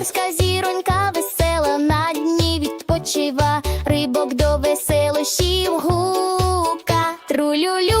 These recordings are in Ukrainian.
Морська зіронька весела на дні відпочива, рибок до веселощів гука. Трулюлю.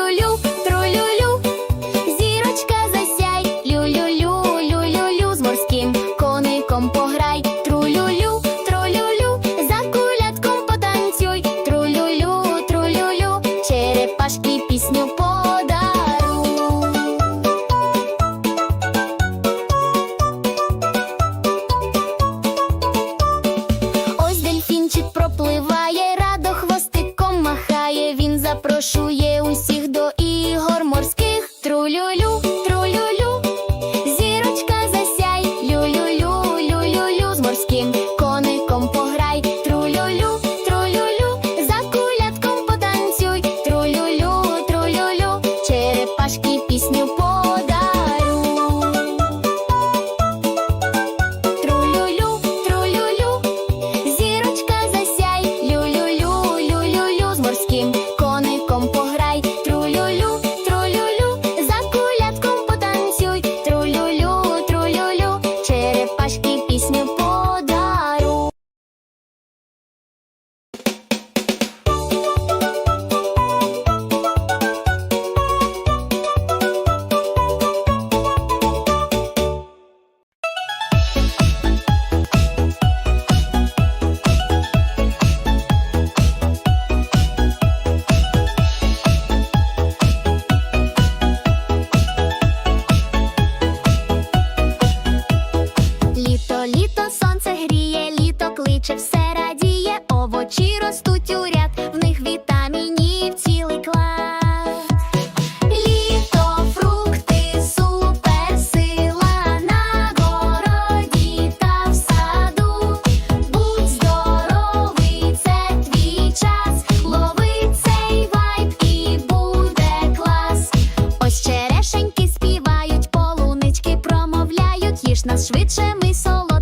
Трулюлю, трулюлю, We saw.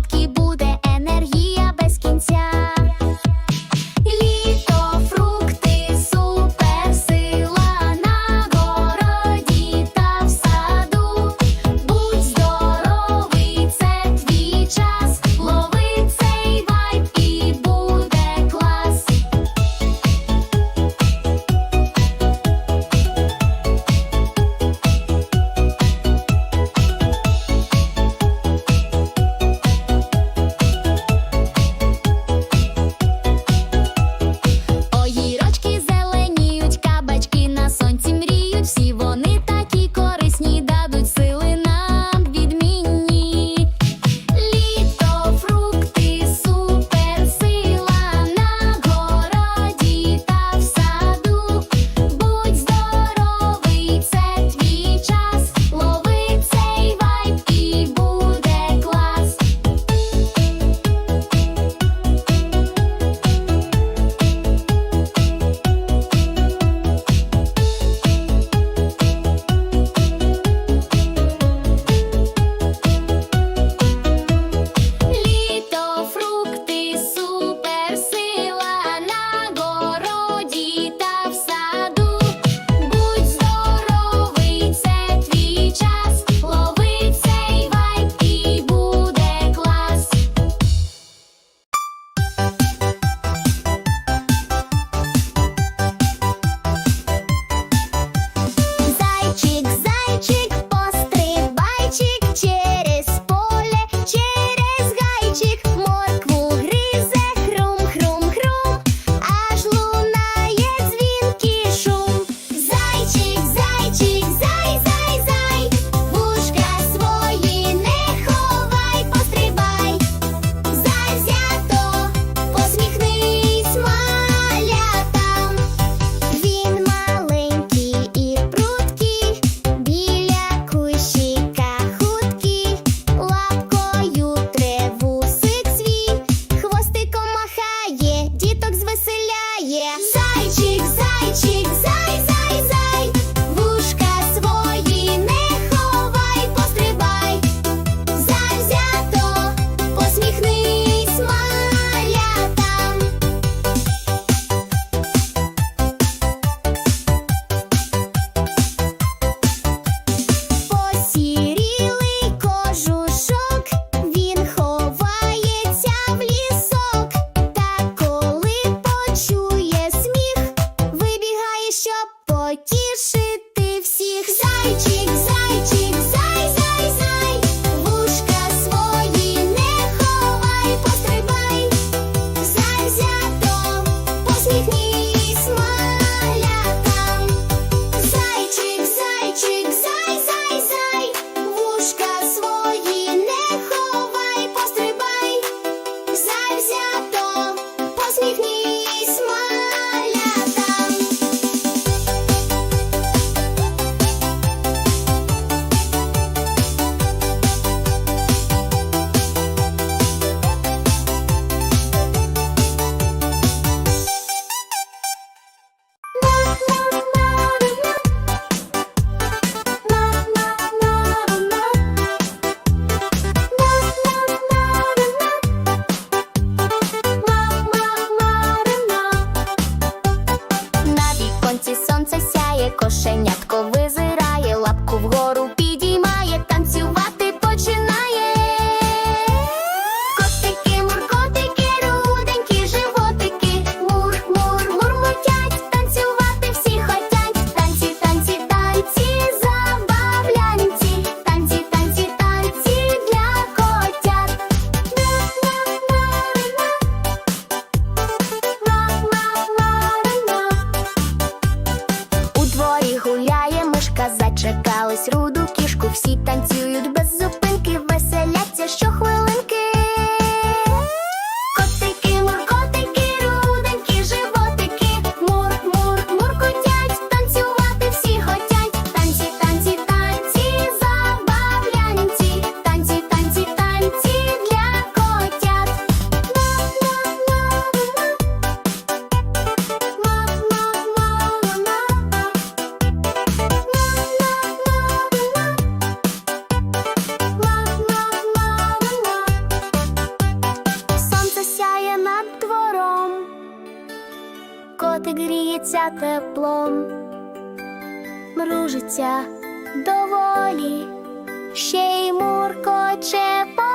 Теплом, мружиться доволі, ще й муркоче поволі.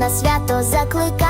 На свято закликаєм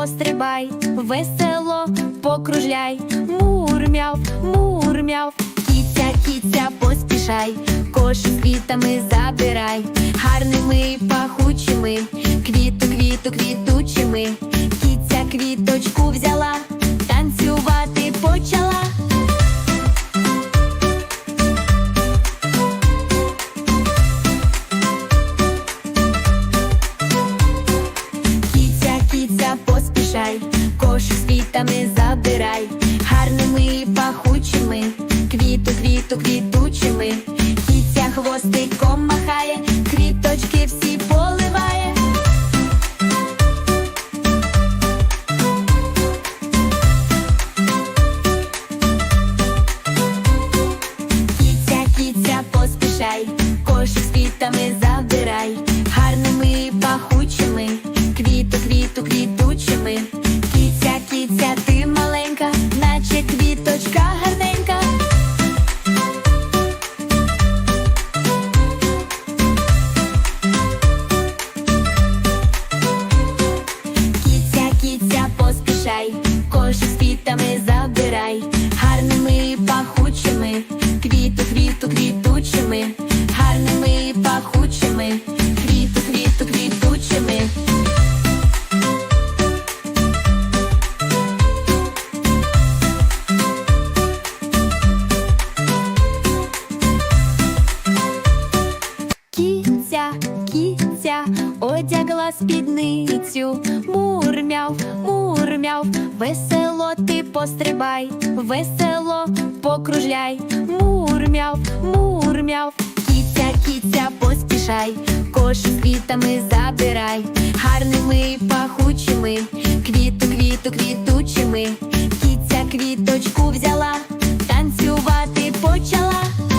пострибай, весело покружляй, мурмяв, мурмяв, кіця, кіця, поспішай, кошик квітами забирай, гарними пахучими, квіту, квіту, квітучими, кіця квіточку взяла, танцювати почала. também спідницю, мурмяв, мурмяв, весело ти пострибай, весело покружляй, мурмяв, мурмяв, кіця, кіця, поспішай, кош квітами забирай, гарними пахучими, квіту, квіту, квітучими, кіця квіточку взяла, танцювати почала.